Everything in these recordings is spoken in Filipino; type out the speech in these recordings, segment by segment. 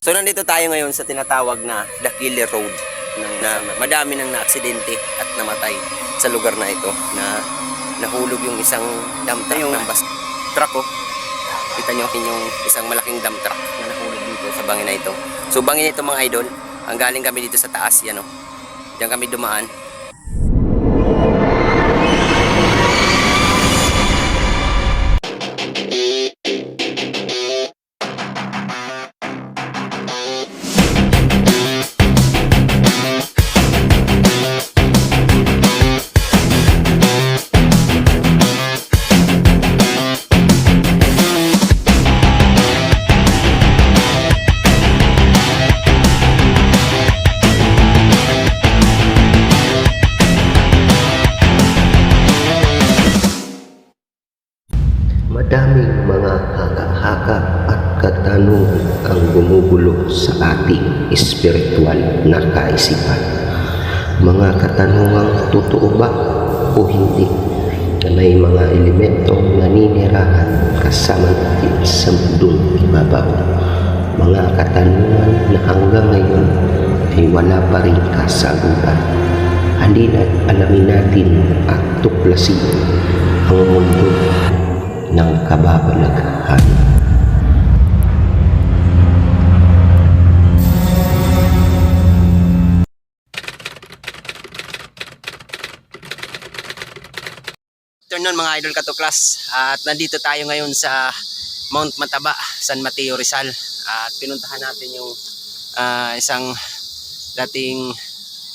So nandito tayo ngayon sa tinatawag na The Killer Road na madami nang naaksidente at namatay sa lugar na ito na nahulog yung isang dump truck ng bus truck oh. Kita nyo yung isang malaking dump truck na nahulog dito sa bangin na ito. So bangin ito mga idol, ang galing kami dito sa taas, yan oh. Diyan kami dumaan. Madaming mga haka-haka at katanungan ang gumugulo sa ating espiritual na kaisipan. Mga katanungang totoo ba o hindi na may mga elementong naninirahan kasama natin sa mundong ibabaw. Mga katanungan na hanggang ngayon ay wala pa rin kasagutan. Halina't alamin natin at tuklasin ang mundo ng kababalaghan. afternoon mga idol katuklas at nandito tayo ngayon sa Mount Mataba, San Mateo Rizal at pinuntahan natin yung ah, isang dating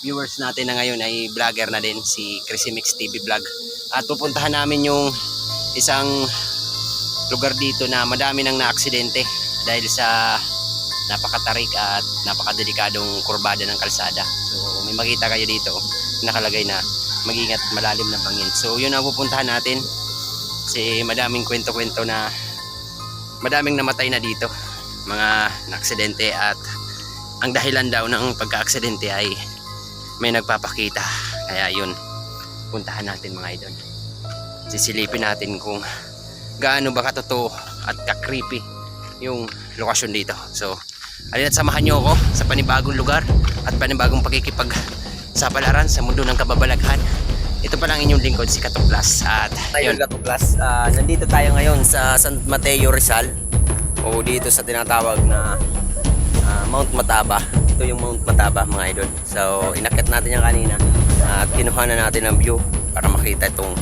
viewers natin na ngayon ay vlogger na din si Crisimix TV Vlog at pupuntahan namin yung isang lugar dito na madami nang naaksidente dahil sa napakatarik at napakadelikadong kurbada ng kalsada so may makita kayo dito nakalagay na mag-ingat malalim na bangin. So yun ang pupuntahan natin. Kasi madaming kwento-kwento na madaming namatay na dito. Mga naksidente at ang dahilan daw ng pagka-aksidente ay may nagpapakita. Kaya yun, puntahan natin mga idol. Sisilipin natin kung gaano ba katotoo at ka-creepy yung lokasyon dito. So, alin at samahan nyo ako sa panibagong lugar at panibagong pagkikipag sa palaran sa mundo ng kababalaghan. Ito pa lang inyong lingkod si Katuklas at ayun Katuklas, ah, nandito tayo ngayon sa San Mateo Rizal o dito sa tinatawag na ah, Mount Mataba. Ito yung Mount Mataba mga idol. So inakyat natin yan kanina at kinuha na natin ang view para makita itong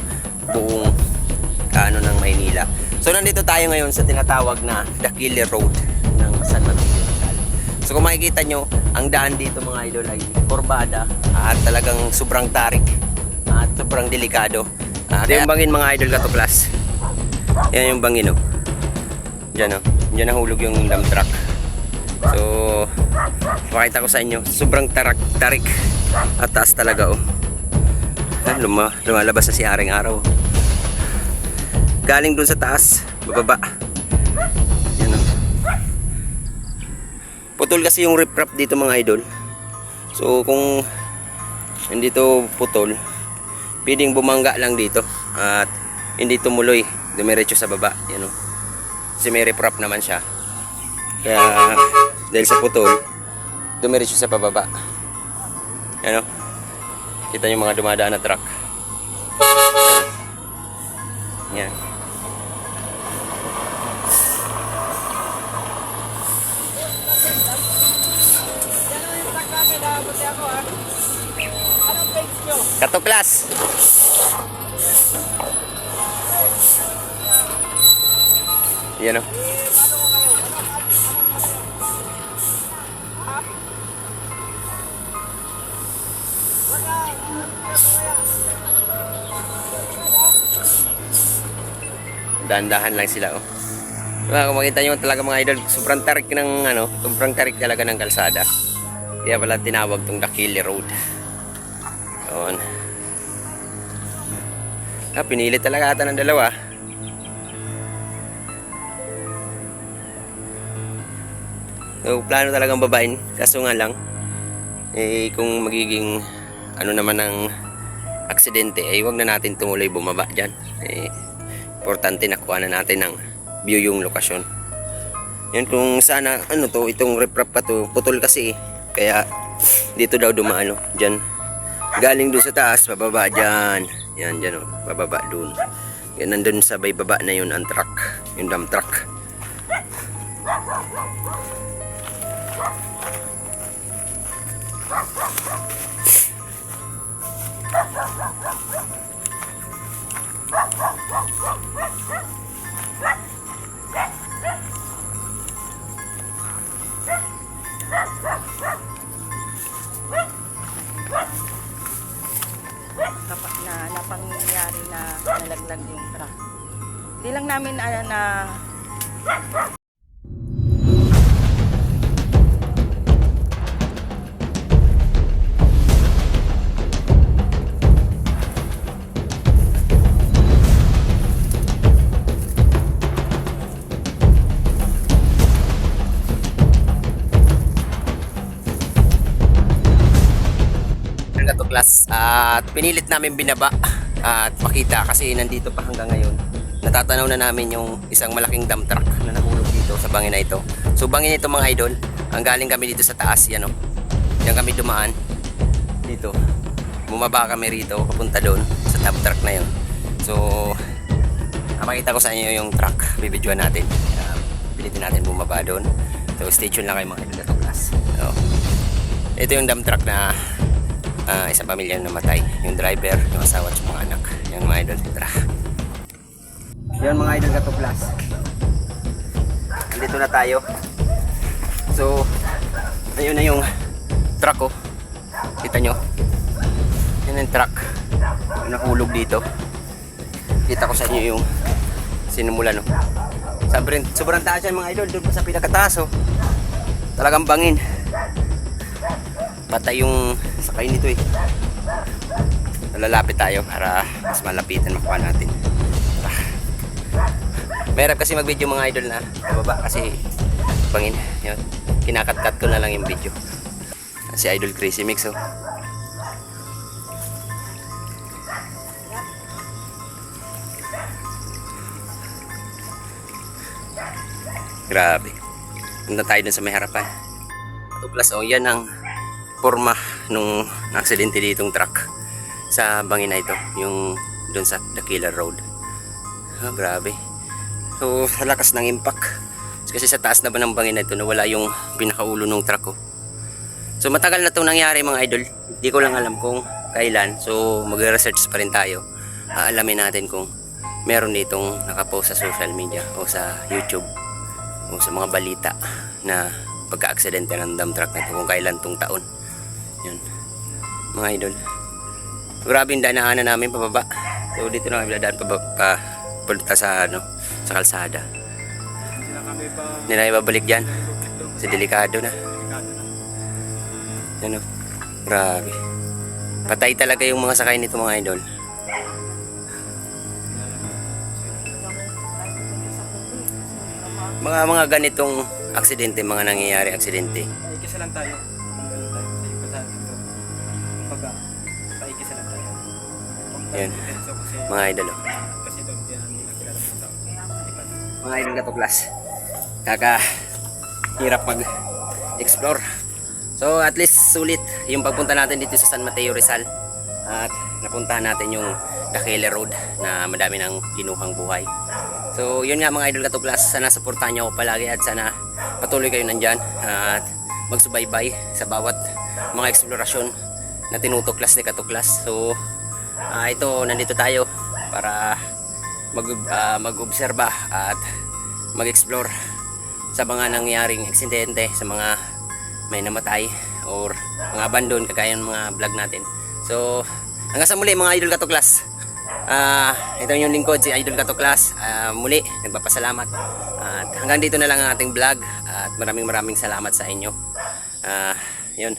buong kaano ng Maynila. So nandito tayo ngayon sa tinatawag na The Killer Road ng San Mateo. So kung makikita nyo, ang daan dito mga idol ay kurbada at talagang sobrang tarik at sobrang delikado. At yung bangin mga idol katuklas. Yan yung bangin oh. Diyan oh. Diyan nahulog yung dump truck. So, makita ko sa inyo, sobrang tarak, tarik at taas talaga oh. Ah, luma, lumalabas na si Aring Araw. Galing dun sa taas, bababa. Yan oh. Putol kasi yung riprap dito mga idol. So kung hindi to putol, pwedeng bumangga lang dito at hindi tumuloy dumiretso sa baba. Yan o. Kasi may riprap naman siya. Kaya dahil sa putol, dumiretso sa pababa. Kita yung mga dumadaan na truck. Yan. Katuklas. Yan o. Dahan-dahan lang sila oh. Diba, kung makita nyo talaga mga idol, sobrang tarik ng ano, sobrang tarik talaga ng kalsada. Kaya pala tinawag tong Dakili Road. Yun. Ah, pinili talaga ata ng dalawa. So, plano talagang babain. Kaso nga lang, eh, kung magiging ano naman ang aksidente, eh, wag na natin tumuloy bumaba dyan. Eh, importante nakuha na natin ng view yung lokasyon. Yan kung sana, ano to, itong riprap pa to, putol kasi eh. Kaya, dito daw dumaano, dyan. Galing doon sa taas, pababa dyan. Yan, dyan oh, bababa doon. Yan, nandun sa bay baba na yun ang truck, yung dump truck. Yung truck. Hindi lang namin ano na Katuklas at pinilit namin binaba at makita kasi nandito pa hanggang ngayon. Natatanaw na namin yung isang malaking dump truck na nahulog dito sa bangin na ito. So bangin ito mga idol, ang galing kami dito sa taas, yan o. Diyan kami dumaan dito. Bumaba kami rito, papunta doon sa dump truck na yun. So, makita ko sa inyo yung truck, bibidyoan natin. Uh, natin bumaba doon. So, stay tuned lang kayo mga idol Katuklas. So, ito yung dump truck na ah, isang pamilya na namatay. Yung driver, yung asawa at yung mga anak. Yan mga idol. Tara. Yan mga idol Katuklas. Andito na tayo. So, ayun na yung truck ko. Kita nyo? Yan yung truck. Yung nahulog dito. Kita ko sa inyo yung sinimula no. Sobrang, sobrang taas yan mga idol. Doon sa pinakataas oh. Talagang bangin. Patay yung sakay nito eh. Lalapit tayo para mas malapitan makuha natin. Tara. Mahirap kasi mag-video mga idol na bababa kasi bangin. Yun. Kinakat-cut ko na lang yung video. Si Idol Crazy Mix oh. Grabe. Punta tayo dun sa may harapan. Ito plus oh, yan ang forma nung aksidente ditong truck sa bangin na ito. Yung dun sa Killer Road. Ah, grabe. So, sa lakas ng impact. Kasi sa taas na ba ng bangin na ito, nawala yung pinakaulo ng truck ko. So, matagal na itong nangyari mga idol. Hindi ko lang alam kung kailan. So, magre-research pa rin tayo. Aalamin natin kung meron ditong nakapost sa social media o sa YouTube o sa mga balita na pagka-aksidente ng dump truck na ito kung kailan tong taon. Yun. Mga idol. Grabe yung danaanan namin pababa. So dito na kami dadaan pa, pa punta sa ano, sa kalsada. Hindi na ibabalik dyan. Kasi delikado na. Yan o. Grabe. Patay talaga yung mga sakay nito mga idol. Mga mga ganitong aksidente, mga nangyayari aksidente. Paikisa lang tayo. Yan. Mga idol oh. mga idol katuklas kaka hirap mag explore so at least sulit yung pagpunta natin dito sa San Mateo Rizal. At napuntahan natin yung Dakele Road na madami ng kinuhang buhay. So yun nga mga idol katuklas sana suportahan nyo ako palagi at sana patuloy kayo nandyan at magsubaybay sa bawat mga eksplorasyon na tinutuklas ni katuklas so ah, ito nandito tayo para mag, ah, mag-obserba at mag-explore sa mga nangyaring aksidente, sa mga may namatay or mga abandon kagaya ng mga vlog natin. So, hanggang sa muli mga Idol Katuklas. Ah, ito yung lingkod si Idol Katuklas. Ah, muli, nagpapasalamat. At hanggang dito na lang ang ating vlog at maraming maraming salamat sa inyo. Ah, yun.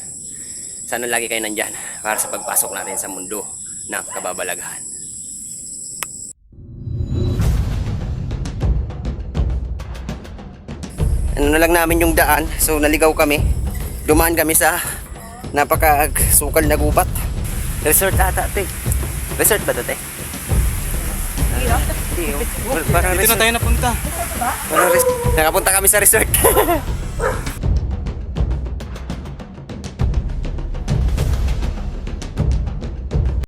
Sana lagi kayo nandyan para sa pagpasok natin sa mundo ng kababalaghan. ano na lang namin yung daan so naligaw kami dumaan kami sa napaka sukal na gubat resort ata te resort ba to te Hindi, oh. Parang Dito na resort. tayo napunta. Parang res- Nakapunta kami sa resort.